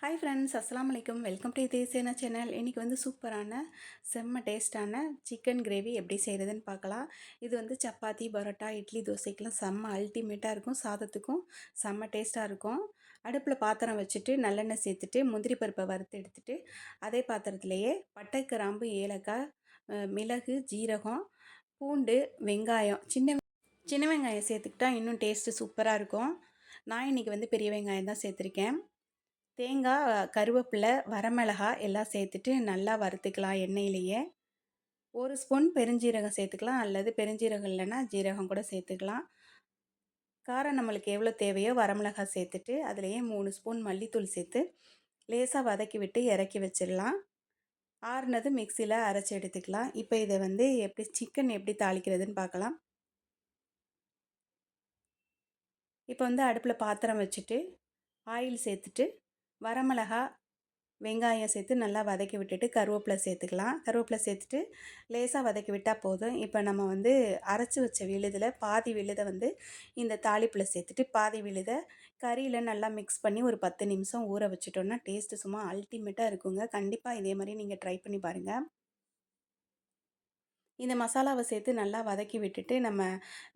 Hi friends அஸ்லாம் வலைக்கம் welcome to தேசியனா channel இன்றைக்கி வந்து சூப்பரான செம்ம டேஸ்ட்டான சிக்கன் கிரேவி எப்படி செய்கிறதுன்னு பார்க்கலாம். இது வந்து சப்பாத்தி பரோட்டா இட்லி தோசைக்கெலாம் செம்ம அல்டிமேட்டாக இருக்கும். சாதத்துக்கும் செம்ம டேஸ்ட்டாக இருக்கும். அடுப்பில் பாத்திரம் வச்சுட்டு நல்லெண்ணெய் சேர்த்துட்டு முந்திரி பருப்பை வறுத்து எடுத்துட்டு அதே பாத்திரத்துலேயே பட்டை கிராம்பு ஏலக்காய் மிளகு ஜீரகம் பூண்டு வெங்காயம் சின்ன சின்ன வெங்காயம் சேர்த்துக்கிட்டா இன்னும் டேஸ்ட்டு சூப்பராக இருக்கும். நான் இன்றைக்கி வந்து பெரிய வெங்காயம் தான் சேர்த்துருக்கேன். தேங்காய் கருவேப்பிலை வரமிளகா எல்லாம் சேர்த்துட்டு நல்லா வறுத்துக்கலாம் எண்ணெயிலேயே. ஒரு ஸ்பூன் பெருஞ்சீரகம் சேர்த்துக்கலாம் அல்லது பெருஞ்சீரகம் இல்லைன்னா ஜீரகம் கூட சேர்த்துக்கலாம். காரம் நம்மளுக்கு எவ்வளோ தேவையோ வரமிளகாய் சேர்த்துட்டு அதுலேயே மூணு ஸ்பூன் மல்லித்தூள் சேர்த்து லேசாக வதக்கி விட்டு இறக்கி வச்சிடலாம். ஆறுனது மிக்சியில் அரைச்சி எடுத்துக்கலாம். இப்போ இதை வந்து எப்படி சிக்கன் எப்படி தாளிக்கிறதுன்னு பார்க்கலாம். இப்போ வந்து அடுப்பில் பாத்திரம் வச்சுட்டு ஆயில் சேர்த்துட்டு வரமிளகா வெங்காயம் சேர்த்து நல்லா வதக்கி விட்டுட்டு கருவேப்பிலை சேர்த்துக்கலாம். கருவேப்பிலை சேர்த்துட்டு லேசாக வதக்கி விட்டால் போதும். இப்போ நம்ம வந்து அரைச்சி வச்ச விழுதில் பாதி விழுதை வந்து இந்த தாளிப்பில் சேர்த்துட்டு பாதி விழுதை கறியில் நல்லா மிக்ஸ் பண்ணி ஒரு பத்து நிமிஷம் ஊற வச்சுட்டோன்னா டேஸ்ட்டு சும்மா அல்டிமேட்டாக இருக்குங்க. கண்டிப்பாக இதே மாதிரி நீங்கள் ட்ரை பண்ணி பாருங்கள் இந்த மசாலாவை சேர்த்து நல்லா வதக்கி விட்டுட்டு நம்ம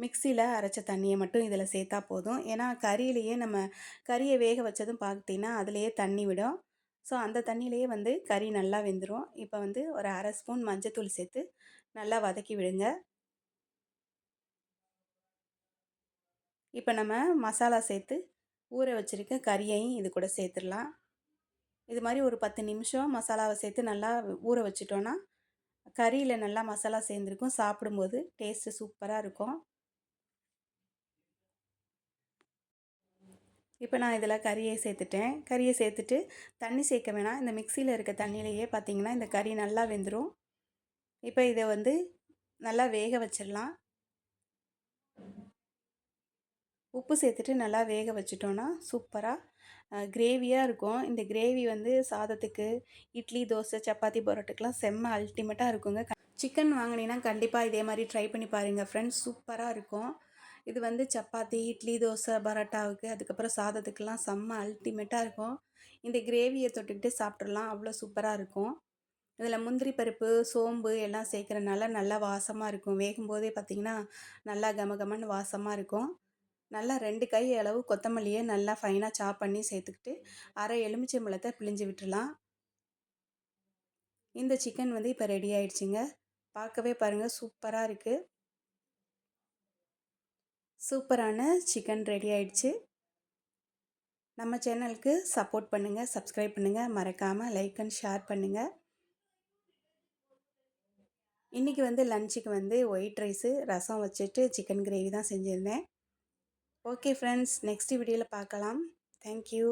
மிக்சியில் அரைச்ச தண்ணியை மட்டும் இதில் சேர்த்தா போதும். ஏன்னா கறியிலையே நம்ம கறியை வேக வச்சதும் பார்த்தீங்கன்னா அதுலேயே தண்ணி விடும். ஸோ அந்த தண்ணியிலேயே வந்து கறி நல்லா வெந்துடும் இப்போ வந்து ஒரு அரை ஸ்பூன் மஞ்சத்தூள் சேர்த்து நல்லா வதக்கி விடுங்க. இப்போ நம்ம மசாலா சேர்த்து ஊற வச்சுருக்க கறியையும் இது கூட சேர்த்துடலாம். இது மாதிரி ஒரு பத்து நிமிஷம் மசாலாவை சேர்த்து நல்லா ஊற வச்சிட்டோன்னா கறியில் நல்லா மசாலா சேர்ந்துருக்கும். சாப்பிடும்போது டேஸ்ட்டு சூப்பராக இருக்கும். இப்போ நான் இதில் கறியை சேர்த்துட்டேன். கறியை சேர்த்துட்டு தண்ணி சேர்க்க வேணாம். இந்த மிக்சியில் இருக்க தண்ணியிலையே பார்த்திங்கன்னா இந்த கறி நல்லா வெந்துடும் இப்போ இதை வந்து நல்லா வேக வச்சிடலாம். உப்பு சேர்த்துட்டு நல்லா வேக வச்சிட்டோன்னா சூப்பராக கிரேவியாக இருக்கும். இந்த கிரேவி வந்து சாதத்துக்கு இட்லி தோசை சப்பாத்தி பரோட்டுக்கெலாம் செம்ம அல்டிமேட்டாக இருக்குங்க. சிக்கன் வாங்கினீங்கன்னா கண்டிப்பாக இதே மாதிரி ட்ரை பண்ணி பாருங்கள் ஃப்ரெண்ட்ஸ் சூப்பராக இருக்கும். இது வந்து சப்பாத்தி இட்லி தோசை பரோட்டாவுக்கு அதுக்கப்புறம் சாதத்துக்கெலாம் செம்ம அல்டிமேட்டாக இருக்கும். இந்த கிரேவியை தொட்டுக்கிட்டு சாப்பிட்றலாம் அவ்வளோ சூப்பராக இருக்கும். இதில் முந்திரி பருப்பு சோம்பு எல்லாம் சேர்க்குறனால நல்லா வாசமாக இருக்கும். வேகும்போதே பார்த்திங்கன்னா நல்லா கம கமன்னு வாசமாக இருக்கும். நல்லா ரெண்டு கை அளவு கொத்தமல்லியை நல்லா ஃபைனாக சாப் பண்ணி சேர்த்துக்கிட்டு அரை எலுமிச்சை பழத்தை பிழிஞ்சு விட்டுடலாம். இந்த சிக்கன் வந்து இப்போ ரெடி ஆயிடுச்சுங்க. பார்க்கவே பாருங்கள் சூப்பராக இருக்குது சூப்பரான சிக்கன் ரெடி ஆயிடுச்சு. நம்ம சேனலுக்கு சப்போர்ட் பண்ணுங்கள் சப்ஸ்கிரைப் பண்ணுங்கள் மறக்காமல் லைக் அண்ட் ஷேர் பண்ணுங்கள் இன்றைக்கி வந்து லஞ்சுக்கு வந்து ஒயிட் ரைஸு ரசம் வச்சுட்டு சிக்கன் கிரேவி தான் செஞ்சுருந்தேன். ஓகே ஃப்ரெண்ட்ஸ் நெக்ஸ்ட் வீடியோவில் பார்க்கலாம். தேங்க்யூ